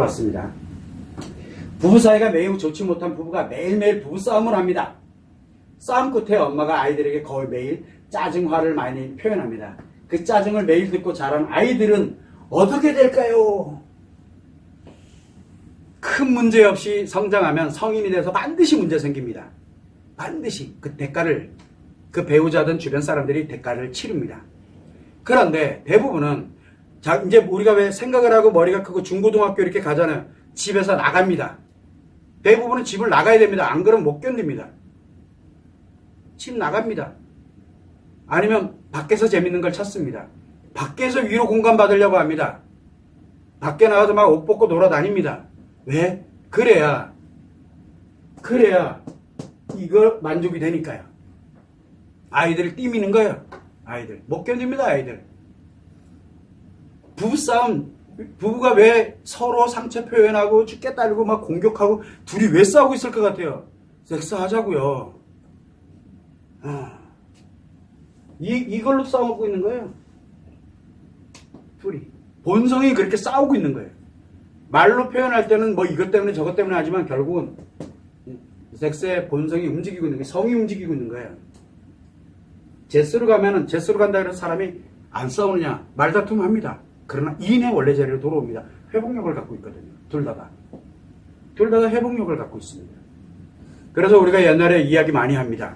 왔습니다. 부부 사이가 매우 좋지 못한 부부가 매일매일 부부 싸움을 합니다. 싸움 끝에 엄마가 아이들에게 거의 매일 짜증 화를 많이 표현합니다. 그 짜증을 매일 듣고 자란 아이들은 어떻게 될까요? 큰 문제 없이 성장하면 성인이 돼서 반드시 문제 생깁니다. 반드시 그 대가를 그 배우자든 주변 사람들이 대가를 치릅니다. 그런데 대부분은 자 이제 우리가 왜 생각을 하고 머리가 크고 중고등학교 이렇게 가잖아요. 집에서 나갑니다. 대부분은 집을 나가야 됩니다. 안 그러면 못 견딥니다. 집 나갑니다. 아니면 밖에서 재밌는 걸 찾습니다. 밖에서 위로 공간 받으려고 합니다. 밖에 나가서 막 옷 벗고 놀아다닙니다. 왜? 그래야, 그래야 이걸 만족이 되니까요. 아이들을 띠미는 거예요. 아이들. 못 견딥니다, 아이들. 부부싸움, 부부가 왜 서로 상처 표현하고 죽게 따르고 막 공격하고 둘이 왜 싸우고 있을 것 같아요? 섹스하자고요. 아. 이, 이걸로 싸우고 있는 거예요. 둘이. 본성이 그렇게 싸우고 있는 거예요. 말로 표현할 때는 뭐 이것 때문에 저것 때문에 하지만 결국은 섹스의 본성이 움직이고 있는 게 성이 움직이고 있는 거예요. 제스로 가면은 제스로 간다 그래서 사람이 안 싸우느냐 말다툼 합니다. 그러나 이내 원래 자리로 돌아옵니다. 회복력을 갖고 있거든요. 둘 다가. 둘 다가 회복력을 갖고 있습니다. 그래서 우리가 옛날에 이야기 많이 합니다.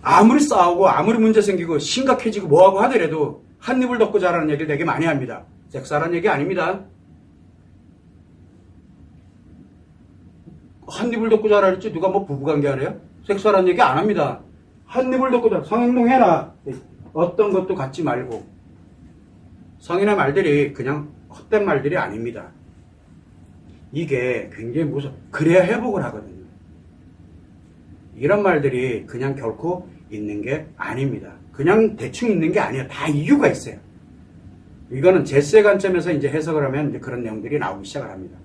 아무리 싸우고 아무리 문제 생기고 심각해지고 뭐하고 하더라도 한 입을 덮고 자라는 얘기를 되게 많이 합니다. 섹스하라는 얘기 아닙니다. 한 입을 덮고 자라 그랬지 누가 뭐 부부관계 하래요? 섹스하라는 얘기 안 합니다. 한 입을 덮고 자라 성행동 해라. 어떤 것도 갖지 말고 성인의 말들이 그냥 헛된 말들이 아닙니다. 이게 굉장히 무서 그래야 회복을 하거든요. 이런 말들이 그냥 결코 있는 게 아닙니다. 그냥 대충 있는 게 아니에요. 다 이유가 있어요. 이거는 제스의 관점에서 이제 해석을 하면 이제 그런 내용들이 나오기 시작을 합니다.